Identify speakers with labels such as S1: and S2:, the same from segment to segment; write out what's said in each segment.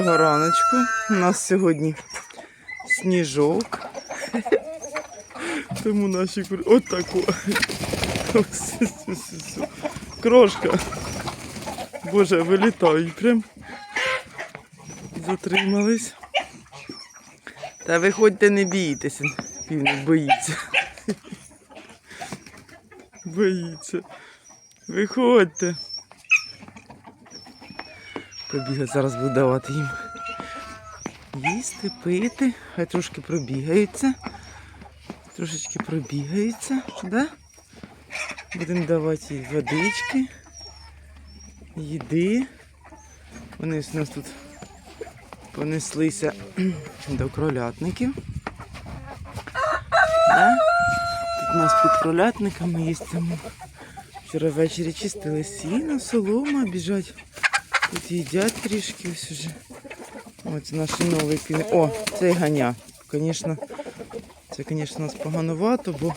S1: Доброго раночку. У нас сьогодні сніжок. Тому наші кури. От таку. Крошка. Боже, вилітають прям. Затримались. Та виходьте, не бійтеся. Півник боїться. Боїться. Виходьте. Побігати зараз буду давати їм. Їсти, пити, хай трошки пробігаються. Трошечки пробігаються, да? Будемо давати їй водички, їди. Вони у нас тут понеслися до кролятників. Да? Тут у нас під кролятниками є. Вчора ввечері чистили сіно, солома, біжать. Тут їдять трішки ось уже. Ось наш новий пін. О, цей ганя. Звісно, це, звісно, нас поганувато, бо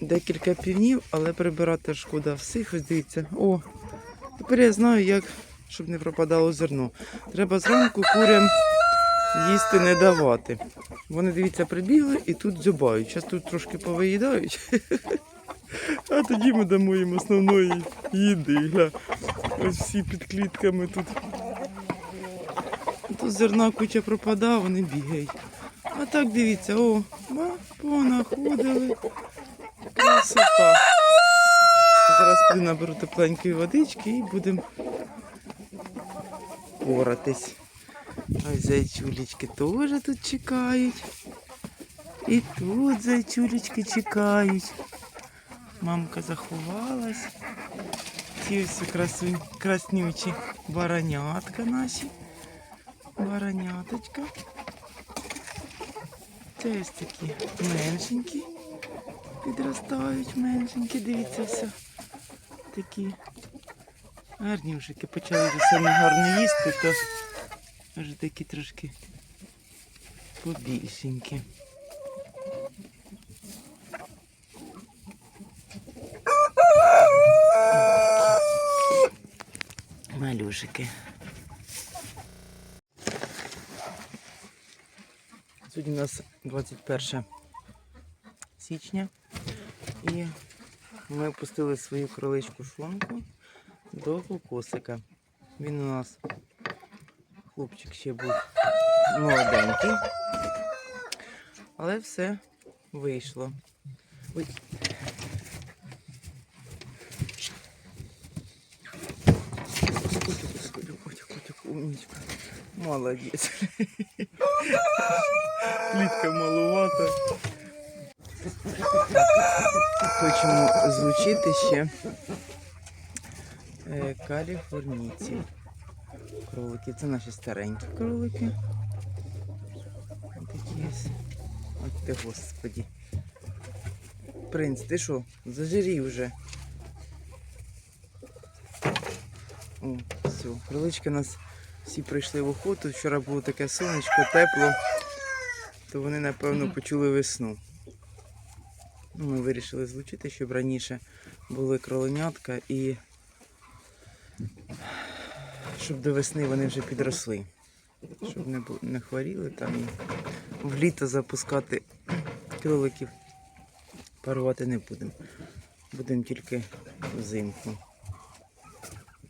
S1: декілька півнів, але прибирати шкода всіх. Ось дивіться. О, тепер я знаю, як, щоб не пропадало зерно. Треба зранку курям їсти не давати. Вони, дивіться, прибігли і тут дзюбають. Зараз тут трошки повиїдають. А тоді ми дамо їм основної їди. Ось всі під клітками тут. Тут зерна куча пропадає, вони бігають. А так дивіться, о, понаходили. Красота. Зараз піду наберу тепленької водички і будемо поратись. Ось зайчулечки теж тут чекають. І тут зайчулечки чекають. Мамка заховалась. Ці ось красунь, краснючі баранятка наші. Бараняточка. Це такі меншенькі. Підростають меншенькі, дивіться все. Такі гарнюшики. Почали вже самі гарно їсти, то вже такі трошки побільшенькі. Малюшики. Сьогодні у нас 21 січня і ми пустили свою кроличку шлунку до кокосика. Він у нас хлопчик ще був молоденький, але все вийшло. Ой. Умничка. Молодець. Клітка малувата. Хочемо злучити ще е, каліфорнійці. Кролики. Це наші старенькі кролики. Такі ось. От ти, господі. Принц, ти що? Зажирів вже. О, все. Кролички у нас всі прийшли в охоту. Вчора було таке сонечко, тепло, то вони, напевно, почули весну. Ну, Ми вирішили злучити, щоб раніше були кроленятка і щоб до весни вони вже підросли. Щоб не, не хворіли там і в літо запускати кроликів. Парувати не будемо. Будемо тільки взимку.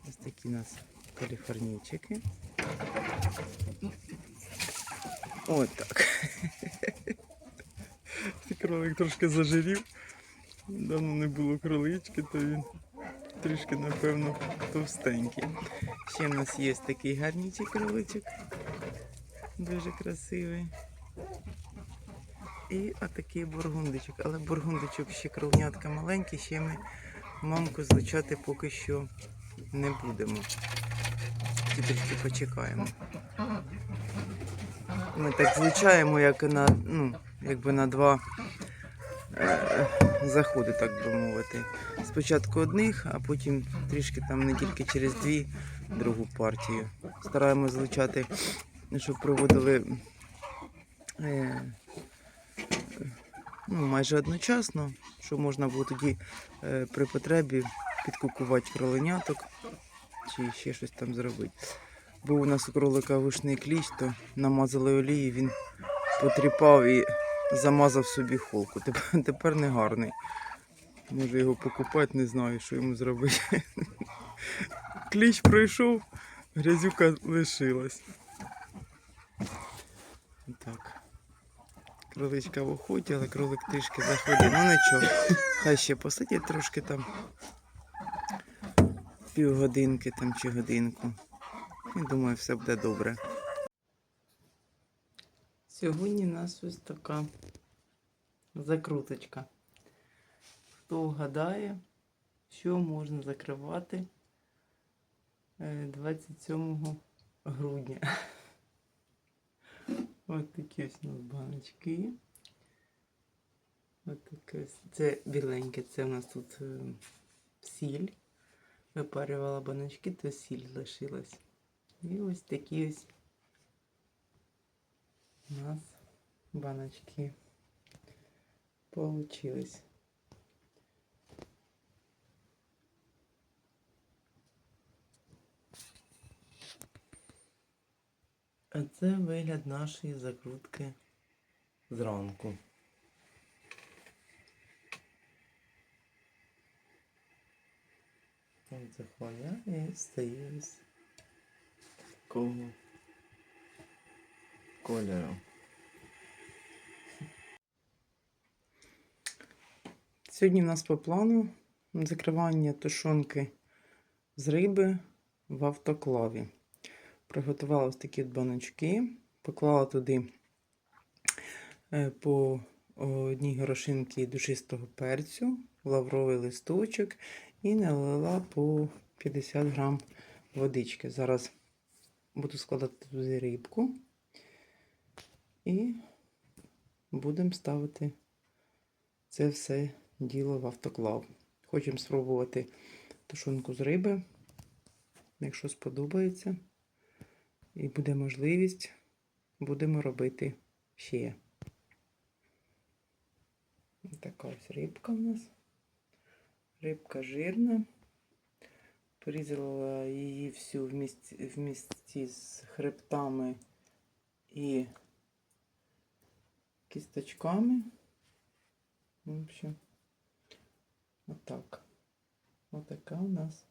S1: Ось такі у нас каліфорнійчики. От так. Кролик трошки зажирів. Давно не було кролички, то він трішки, напевно, товстенький. Ще в нас є такий гарнічий кроличок. Дуже красивий. І отакий бургундичок. Але бургундичок ще кровнятка маленький, ще ми мамку злучати поки що не будемо. Трішки почекаємо. Ми так злучаємо, як на, ну, якби на два е, заходи, так би мовити. Спочатку одних, а потім трішки там не тільки через дві другу партію. Стараємось злучати, щоб проводили е, ну, майже одночасно, щоб можна було тоді е, при потребі підкукувати кроленяток чи ще щось там зробити. Був у нас у кролика вишний кліщ, то намазали олії, він потріпав і замазав собі холку. Тепер, тепер не гарний. Може його покупати, не знаю, що йому зробити. Кліщ пройшов, грязюка лишилась. Так. Кроличка в охоті, але кролик трішки заходить. Ну нічого, хай ще посидять трошки там. Півгодинки там чи годинку. І думаю, все буде добре. Сьогодні у нас ось така закруточка. Хто вгадає, що можна закривати е, 27 грудня. Ось такі ось у нас баночки. Ось таке ось. Це біленьке, це у нас тут е, сіль. Випарювала баночки, то сіль лишилась. І ось такі ось у нас баночки получились. А це вигляд нашої закрутки зранку. Так захваляє і стає з Такого кольору. Сьогодні у нас по плану закривання тушонки з риби в автоклаві. Приготувала ось такі баночки, поклала туди е, по одній горошинці душистого перцю, лавровий листочок і налила по 50 грам водички. Зараз буду складати туди рибку і будемо ставити це все діло в автоклав. Хочемо спробувати тушонку з риби, якщо сподобається. І буде можливість, будемо робити ще. Така ось рибка у нас. Рибка жирна. Порізала її всю в місці, в місці з хребтами і кісточками. В общем, отак. Отака у нас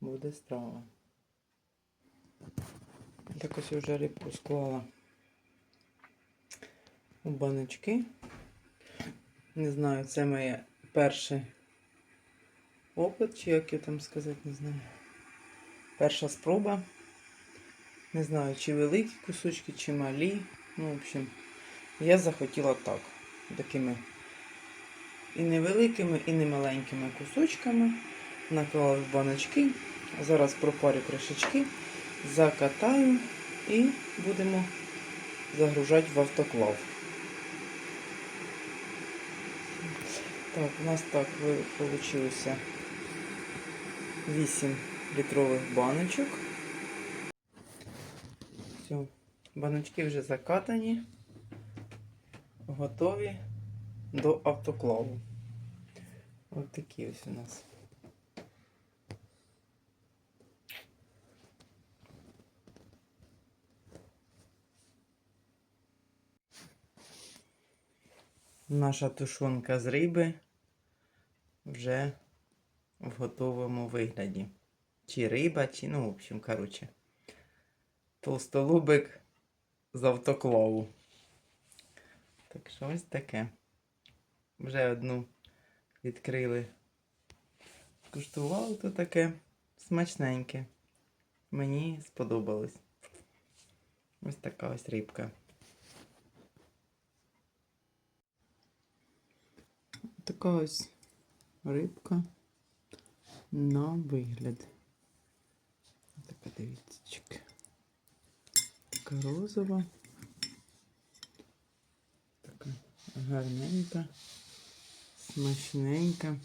S1: буде страва. Так ось я вже рибку склала у баночки. Не знаю, це моє перший опит, чи як я там сказати, не знаю. Перша спроба. Не знаю, чи великі кусочки, чи малі. Ну, в общем, я захотіла так. Такими і невеликими, і не маленькими кусочками. Наклала в баночки. Зараз пропарю кришечки закатаю і будемо загружати в автоклав. Так, у нас так вийшло 8 літрових баночок. Все, баночки вже закатані, готові до автоклаву. Ось такі ось у нас. Наша тушонка з риби вже в готовому вигляді. Чи риба, чи, ну, в общем, коротше, толстолубик з автоклаву. Так що ось таке. Вже одну відкрили. Куштували то таке смачненьке. Мені сподобалось. Ось така ось рибка. Така ось рибка на вигляд. Така дивіться. Така розова. Така гарненька, смачненька.